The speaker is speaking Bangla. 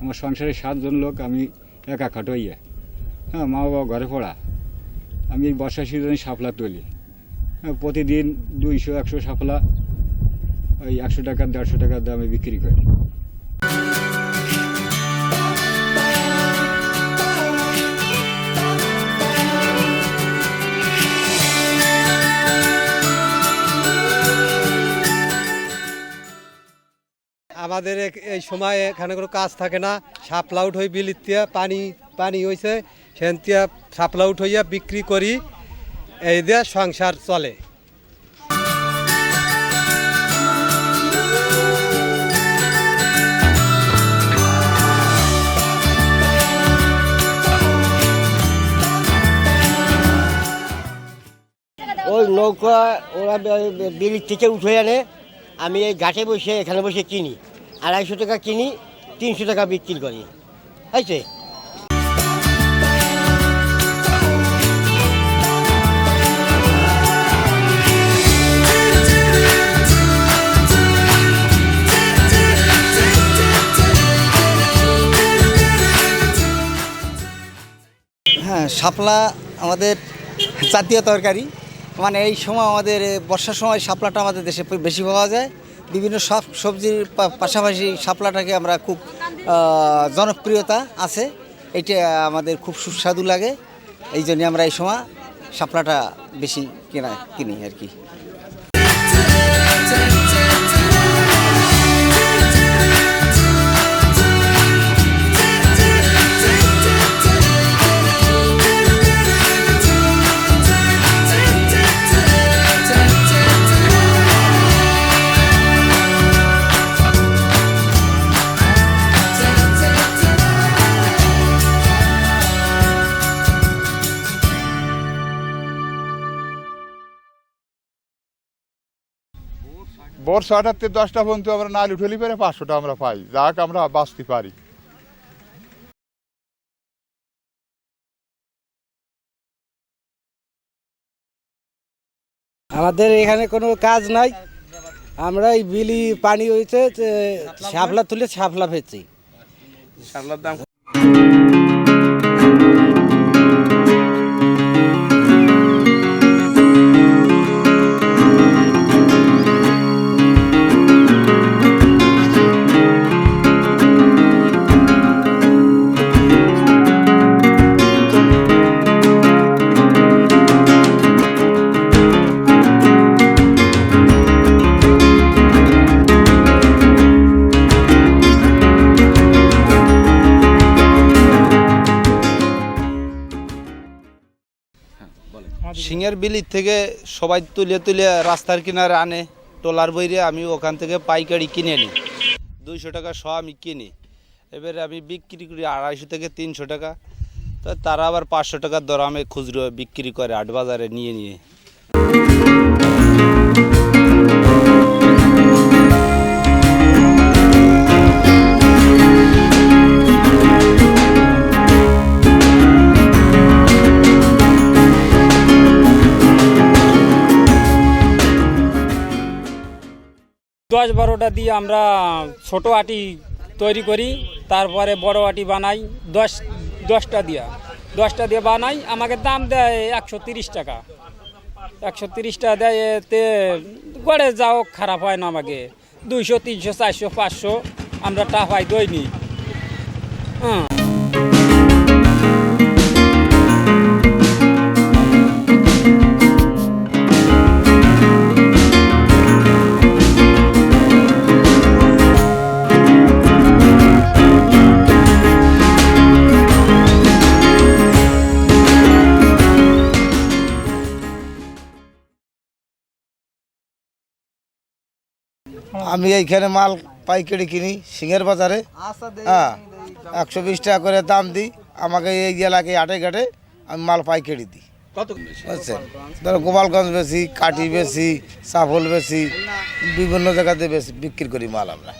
আমার সংসারে সাতজন লোক, আমি একা খাটোইয়া হ্যাঁ মা বাবা ঘরে পড়া। আমি বর্ষা সিজনে সাফলা তুলি। হ্যাঁ প্রতিদিন দুইশো, একশো সাফলা ওই একশো টাকা, দেড়শো টাকার দামে বিক্রি করি। আমাদের এই সময় এখানে কোনো কাজ থাকে না। সাপলা উঠ হই বিলিতিয়া পানি পানি হয়েছে সেন্তিয়া সাপলা উঠ হইয়া বিক্রি করি, এই দিয়ে সংসার চলে। ওই নৌকা ওরা বিলির থেকে উঠে আনে, আমি এই ঘাটে বসে, এখানে বসে কিনি। আড়াইশো টাকা কিনি তিনশো টাকা বিক্রি করি। হয়েছে? হ্যাঁ শাপলা আমাদের জাতীয় তরকারি। মানে এই সময় আমাদের, বর্ষার সময় শাপলাটা আমাদের দেশে বেশি পাওয়া যায়। বিভিন্ন সব সবজির পাশাপাশি শাপলাটাকে আমরা খুব জনপ্রিয়তা আছে। এটা আমাদের খুব সুস্বাদু লাগে। এই জন্য আমরা এই সময় শাপলাটা বেশি কেনা, কিনি আর কি। ভোর ছটার দশটা পর্যন্ত আমরা নাল উঠলি পরে পাঁচশোটা আমরা পাই। যাক আমরা বাঁচতে পারি। আমাদের এখানে কোনো কাজ নাই। আমরা এই বিলি পানি হয়েছে শাপলা তুলে শাপলা ফেলছি। সিংহের বিলির থেকে সবাই তুলে তুলে রাস্তার কিনারে আনে, টোলার বইরে আমি ওখান থেকে পাইকারি কিনে নিই। দুইশো টাকা সব আমি কিনি। এবারে আমি বিক্রি করি আড়াইশো থেকে তিনশো টাকা। তো তারা আবার পাঁচশো টাকার দরামে খুচরো বিক্রি করে আট বাজারে নিয়ে নিয়ে। দশ বারোটা দিয়ে আমরা ছোট আটি তৈরি করি, তারপরে বড় আটি বানাই, দশ, দশটা দিয়া। দশটা দিয়ে বানাই, আমাকে দাম দেয় একশো তিরিশ টাকা। একশো তিরিশ টাকা দেয় এতে গড়ে যাও, খারাপ হয় না আমাকে। দুইশো, তিনশো, চারশো, পাঁচশো আমরা টাকাই দৈনিক হ্যাঁ আমি এইখানে মাল পাইকারি কিনি সিংহের বাজারে। হ্যাঁ একশো বিশ টাকা করে দাম দিই আমাকে এই এলাকায় আটে ঘাটে আমি মাল পাইকারি দিই। বুঝছেন? ধরো গোপালগঞ্জ বেশি কাঠি বেশি সাফল বেশি বিভিন্ন জায়গাতে বেশি বিক্রি করি মাল আমরা।